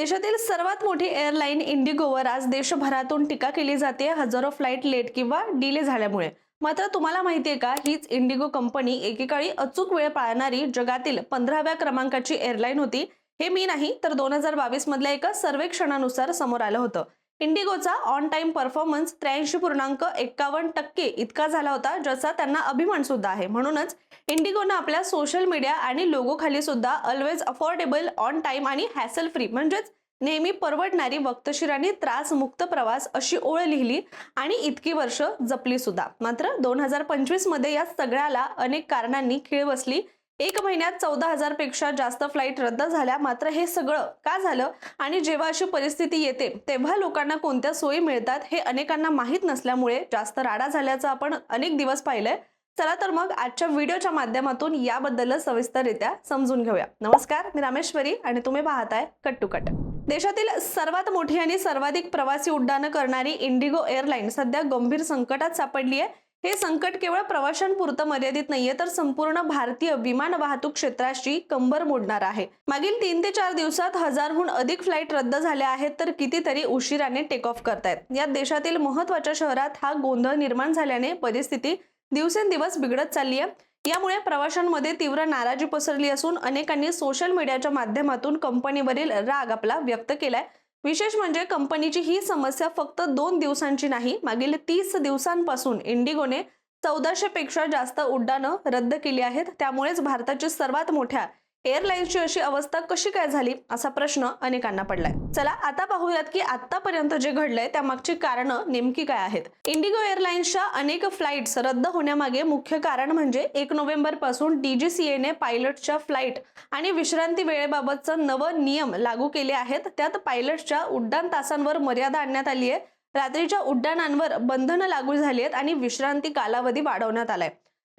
देशातील सर्वात मोठी एअरलाईन इंडिगोवर आज देशभरातून टीका केली जाते. हजारो फ्लाईट लेट किंवा डिले झाल्यामुळे. मात्र तुम्हाला माहितीये का हीच इंडिगो कंपनी एकेकाळी अचूक वेळ पाळणारी जगातील पंधराव्या क्रमांकाची एअरलाईन होती. हे मी नाही तर दोन हजार बावीस मधल्या एका सर्वेक्षणानुसार समोर आलं होतं. इंडिगोचा ऑन टाइम परफॉर्मन्स त्र्याऐंशी पूर्णांक एक्कावन्न टक्के इतका झाला होता ज्याचा त्यांना अभिमान सुद्धा आहे. म्हणूनच इंडिगोनं आपल्या सोशल मीडिया आणि लोगो खाली सुद्धा ऑलवेज अफोर्डेबल ऑन टाइम आणि हॅसल फ्री म्हणजेच नेहमी परवडणारी वक्तशीर आणि त्रासमुक्त प्रवास अशी ओळ लिहिली आणि इतकी वर्ष जपली सुद्धा. मात्र दोन हजार पंचवीसमध्ये या सगळ्याला अनेक कारणांनी खीळ बसली. एक महिन्यात चौदा हजारपेक्षा जास्त फ्लाईट रद्द झाल्या. मात्र हे सगळं का झालं? आणि जेव्हा अशी परिस्थिती येते तेव्हा लोकांना कोणत्या सोयी मिळतात हे अनेकांना माहीत नसल्यामुळे जास्त राडा झाल्याचं आपण अनेक दिवस पाहिलंय. चला तर मग आजच्या व्हिडिओच्या माध्यमातून याबद्दल सविस्तररित्या समजून घेऊया. नमस्कार मी रामेश्वरी आणि तुम्ही पाहताय कट टू कट. देशातील सर्वात मोठी आणि सर्वाधिक प्रवासी उड्डाणं करणारी इंडिगो एअरलाईन सध्या गंभीर संकटात सापडली आहे हे संकट केवळ प्रवाशांपुरतं मर्यादित नाहीये तर संपूर्ण भारतीय विमान वाहतूक क्षेत्राशी कंबर मोडणार आहे. मागील तीन ते चार दिवसात हजारहून अधिक फ्लाईट रद्द झाल्या आहेत तर कितीतरी उशिराने टेक ऑफ करतायत. यात देशातील महत्त्वाच्या शहरात हा गोंधळ निर्माण झाल्याने परिस्थिती दिवसेंदिवस बिघडत चालली आहे यामुळे प्रवाशांमध्ये तीव्र नाराजी पसरली असून अनेकांनी सोशल मीडियाच्या माध्यमातून कंपनीवरील राग आपला व्यक्त केलाय. विशेष म्हणजे कंपनीची ही समस्या फक्त दोन दिवसांची नाही मागील तीस दिवसांपासून इंडिगोने चौदाशे पेक्षा जास्त उड्डाणं रद्द केली आहेत. त्यामुळेच भारताची सर्वात मोठ्या एअरलाईन्सची अशी अवस्था कशी काय झाली असा प्रश्न अनेकांना पडलाय. चला आता पाहूयात की आतापर्यंत जे घडलंय त्यामागची कारणं नेमकी काय आहेत. इंडिगो एअरलाईन्सच्या अनेक फ्लाईट्स रद्द होण्यामागे मुख्य कारण म्हणजे एक नोव्हेंबरपासून डीजीसीएने पायलटच्या फ्लाईट आणि विश्रांती वेळेबाबतचं नवं नियम लागू केले आहेत. त्यात पायलटच्या उड्डाण तासांवर मर्यादा आणण्यात आली आहे रात्रीच्या उड्डाणांवर बंधनं लागू झाली आहेत आणि विश्रांती कालावधी वाढवण्यात आलाय.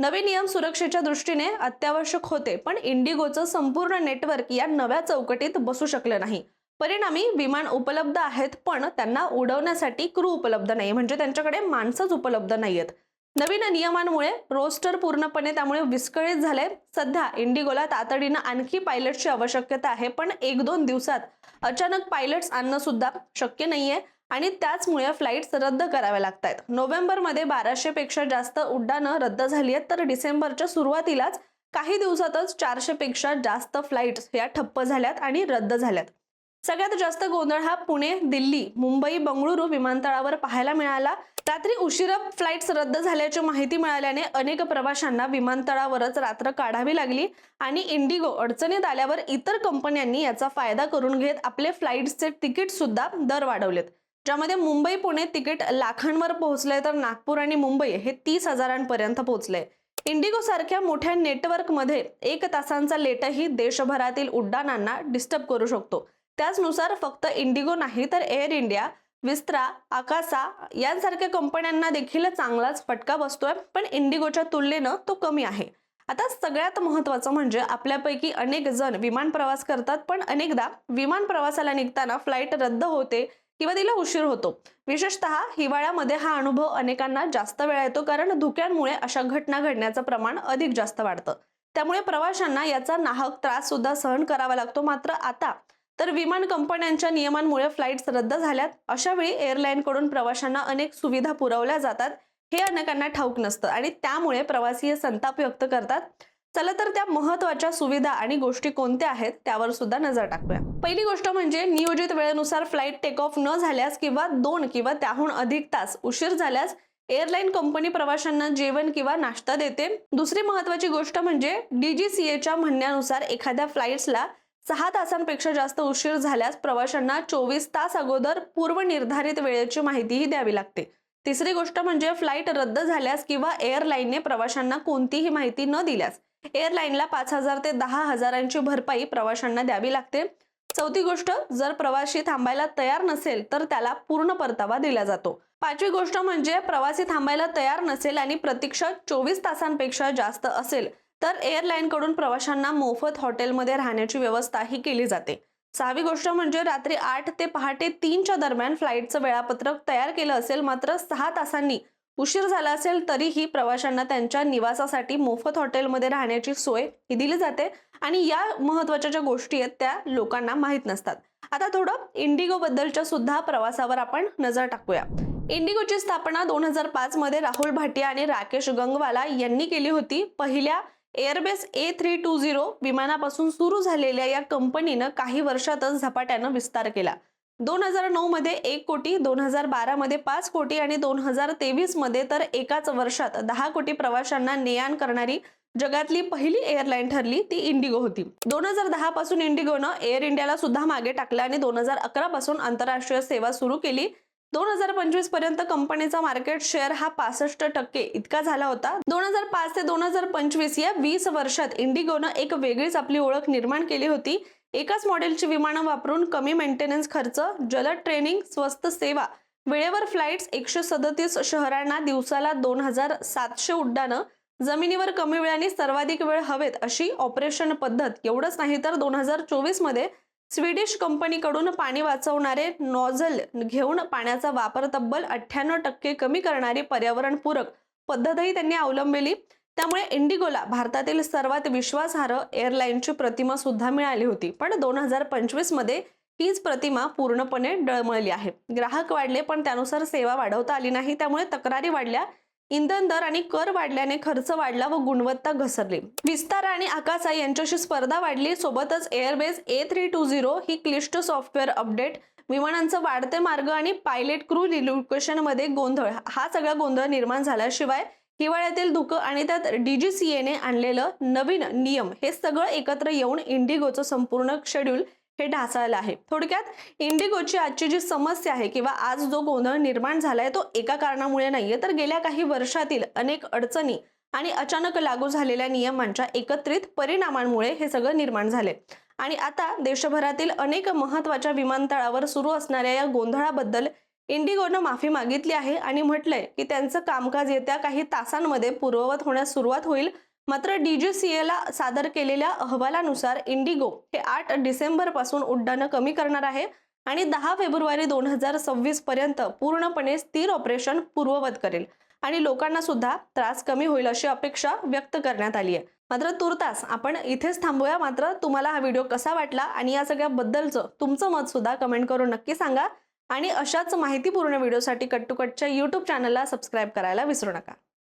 नवे नियम सुरक्षेच्या दृष्टीने अत्यावश्यक होते पण इंडिगोचं संपूर्ण नेटवर्क या नव्या चौकटीत बसू शकलं नाही. परिणामी विमान उपलब्ध आहेत पण त्यांना उडवण्यासाठी क्रू उपलब्ध नाही म्हणजे त्यांच्याकडे माणसंच उपलब्ध नाहीयेत. नवीन नियमांमुळे रोस्टर पूर्णपणे त्यामुळे विस्कळीत झाले. सध्या इंडिगोला तातडीनं आणखी पायलटची आवश्यकता आहे पण एक दोन दिवसात अचानक पायलट्स आणणं सुद्धा शक्य नाहीये. आणि त्याचमुळे फ्लाईट्स रद्द कराव्या लागत आहेत नोव्हेंबरमध्ये बाराशेपेक्षा जास्त उड्डाणं रद्द झाली आहेत तर डिसेंबरच्या सुरुवातीलाच काही दिवसातच चारशेपेक्षा जास्त फ्लाईट्स या ठप्प झाल्यात आणि रद्द झाल्यात. सगळ्यात जास्त गोंधळ हा पुणे दिल्ली मुंबई बंगळुरू विमानतळावर पाहायला मिळाला. रात्री उशिरा फ्लाईट्स रद्द झाल्याची माहिती मिळाल्याने अनेक प्रवाशांना विमानतळावरच रात्र काढावी लागली आणि इंडिगो अडचणीत आल्यावर इतर कंपन्यांनी याचा फायदा करून घेत आपले फ्लाईट्सचे तिकीट सुद्धा दर वाढवलेत. ज्यामध्ये मुंबई पुणे तिकीट लाखांवर पोहोचले तर नागपूर आणि मुंबई हे तीस हजारांपर्यंत पोहोचले इंडिगो सारख्या मोठ्या नेटवर्कमध्ये एक तासांचा लेटही देशभरातील उड्डाणांना डिस्टर्ब करू शकतो. त्याचनुसार फक्त इंडिगो नाही तर एअर इंडिया विस्त्रा आकासा यांसारख्या कंपन्यांना देखील चांगलाच फटका बसतोय पण इंडिगोच्या तुलनेनं तो कमी आहे. आता सगळ्यात महत्वाचं म्हणजे आपल्यापैकी अनेक जण विमान प्रवास करतात पण अनेकदा विमान प्रवासाला निघताना फ्लाईट रद्द होते किंवा तिला उशीर होतो. विशेषतः हिवाळ्यामध्ये हा अनुभव अनेकांना जास्त वेळा येतो कारण धुक्यांमुळे अशा घटना घडण्याचं प्रमाण अधिक जास्त वाढतं. त्यामुळे प्रवाशांना याचा नाहक त्रास सुद्धा सहन करावा लागतो मात्र आता. तर विमान कंपन्यांच्या नियमांमुळे फ्लाईट्स रद्द झाल्यात. अशा वेळी एअरलाईनकडून प्रवाशांना अनेक सुविधा पुरवल्या जातात. हे अनेकांना ठाऊक नसतं आणि त्यामुळे प्रवासी हे संताप व्यक्त करतात. चला तर त्या महत्त्वाच्या सुविधा आणि गोष्टी कोणत्या आहेत त्यावर सुद्धा नजर टाकूया. पहिली गोष्ट म्हणजे नियोजित वेळेनुसार फ्लाईट टेक ऑफ न झाल्यास किंवा दोन किंवा त्याहून अधिक तास उशीर झाल्यास एअरलाईन कंपनी प्रवाशांना जेवण किंवा नाश्ता देते. दुसरी महत्वाची गोष्ट म्हणजे डीजीसीएच्या म्हणण्यानुसार एखाद्या फ्लाईट्सला सहा तासांपेक्षा जास्त उशीर झाल्यास प्रवाशांना चोवीस तास अगोदर पूर्व निर्धारित वेळेची माहितीही द्यावी लागते. तिसरी गोष्ट म्हणजे फ्लाईट रद्द झाल्यास किंवा एअरलाईनने प्रवाशांना कोणतीही माहिती न दिल्यास एअरलाईनला पाच हजार ते दहा हजारांची भरपाई प्रवाशांना द्यावी लागते. चौथी गोष्ट जर प्रवासी थांबायला तयार नसेल तर त्याला पूर्ण परतावा दिला जातो. पाचवी गोष्ट म्हणजे प्रवासी थांबायला तयार नसेल आणि प्रतीक्षा चोवीस तासांपेक्षा जास्त असेल तर एअरलाईन कडून प्रवाशांना मोफत हॉटेलमध्ये राहण्याची व्यवस्था ही केली जाते. सहावी गोष्ट म्हणजे रात्री आठ ते पहाटे तीनच्या दरम्यान फ्लाईटचं वेळापत्रक तयार केलं असेल मात्र सहा तासांनी उशीर झाला असेल तरीही प्रवाशांना त्यांच्या निवासासाठी मोफत हॉटेलमध्ये राहण्याची सोय ही दिली जाते आणि या महत्त्वाच्या ज्या गोष्टी आहेत त्या लोकांना माहीत नसतात. आता थोडं इंडिगो बद्दलच्या सुद्धा प्रवासावर आपण नजर टाकूया. इंडिगोची स्थापना दोन हजार पाच मध्ये राहुल भाटिया आणि राकेश गंगवाला यांनी केली होती. पहिल्या Airbus A three two zero विमानापासून सुरू झालेल्या या कंपनीनं काही वर्षातच झपाट्यानं विस्तार केला. दोन हजार नऊ मध्ये एक कोटी दोन हजार बारा मध्ये पाच कोटी आणि दोन हजार तेवीसमध्ये तर एकाच वर्षात दहा कोटी प्रवाशांना ने आण करणारी जगातली पहिली एअरलाईन ठरली ती इंडिगो होती. दोन हजार दहा पासून इंडिगोनं एअर इंडियाला सुद्धा मागे टाकलं आणि दोन हजार अकरा पासून आंतरराष्ट्रीय सेवा सुरू केली. दोन हजार पंचवीसपर्यंत कंपनीचा मार्केट शेअर हा पासष्ट टक्के इतका झाला होता. दोन हजार पाच ते दोन हजार पंचवीस या वीस वर्षात इंडिगोनं एक वेगळीच आपली ओळख निर्माण केली होती. एकाच मॉडेलची विमानं वापरून कमी मेंटेनन्स खर्च जलद ट्रेनिंग स्वस्त सेवा वेळेवर फ्लाईट्स एकशे सदतीस शहरांना दिवसाला दोन हजार सातशे उड्डाणं जमिनीवर कमी वेळाने सर्वाधिक वेळ हवेत अशी ऑपरेशन पद्धत. एवढंच नाही तर दोन हजार चोवीसमध्ये स्वीडिश कंपनीकडून पाणी वाचवणारे नॉझल घेऊन पाण्याचा वापर तब्बल अठ्ठ्याण्णव टक्के कमी करणारी पर्यावरणपूरक पद्धतही त्यांनी अवलंबिली. त्यामुळे इंडिगोला भारतातील सर्वात विश्वासार्ह एअरलाईनची प्रतिमा सुद्धा मिळाली होती. पण दोन हजार पंचवीसमध्ये हीच प्रतिमा पूर्णपणे डळमळली आहे. ग्राहक वाढले पण त्यानुसार सेवा वाढवता आली नाही. त्यामुळे तक्रारी वाढल्या इंधन दर आणि कर वाढल्याने खर्च वाढला व गुणवत्ता घसरली. विस्तार आणि आकासा यांच्याशी स्पर्धा वाढली. सोबतच Airbus A three two zero ही क्लिष्ट सॉफ्टवेअर अपडेट विमानांचं वाढते मार्ग आणि पायलट क्रू रिलोकेशनमध्ये गोंधळ हा सगळा गोंधळ निर्माण झाल्याशिवाय हिवाळ्यातील धुकं आणि त्यात डीजीसीएने आणलेलं नवीन नियम हे सगळं एकत्र येऊन इंडिगोचं संपूर्ण शेड्यूल हे ढासळलं आहे. थोडक्यात इंडिगोची आजची जी समस्या आहे किंवा आज जो गोंधळ निर्माण झालाय तो एका कारणामुळे नाहीये. तर गेल्या काही वर्षातील अनेक अडचणी आणि अचानक लागू झालेल्या नियमांच्या एकत्रित परिणामांमुळे हे सगळं निर्माण झाले आणि आता देशभरातील अनेक महत्त्वाच्या विमानतळावर सुरू असणाऱ्या या गोंधळाबद्दल इंडिगोनं माफी मागितली आहे आणि म्हटलंय की त्यांचं कामकाज येत्या काही तासांमध्ये पूर्ववत होण्यास सुरुवात होईल. मात्र डीजीसीएला सादर केलेल्या अहवालानुसार इंडिगो हे आठ डिसेंबरपासून उड्डाणं कमी करणार आहे आणि दहा फेब्रुवारी दोन हजार सव्वीस पर्यंत पूर्णपणे स्थिर ऑपरेशन पूर्ववत करेल आणि लोकांना सुद्धा त्रास कमी होईल अशी अपेक्षा व्यक्त करण्यात आली आहे. मात्र तुर्तास आपण इथेच थांबूया. मात्र तुम्हाला हा व्हिडिओ कसा वाटला आणि या सगळ्याबद्दलचं तुमचं मत सुद्धा कमेंट करून नक्की सांगा. आणि अशाच माहितीपूर्ण व्हिडिओसाठी कट टू कटच्या यूट्यूब चॅनलला सबस्क्राईब करायला विसरू नका.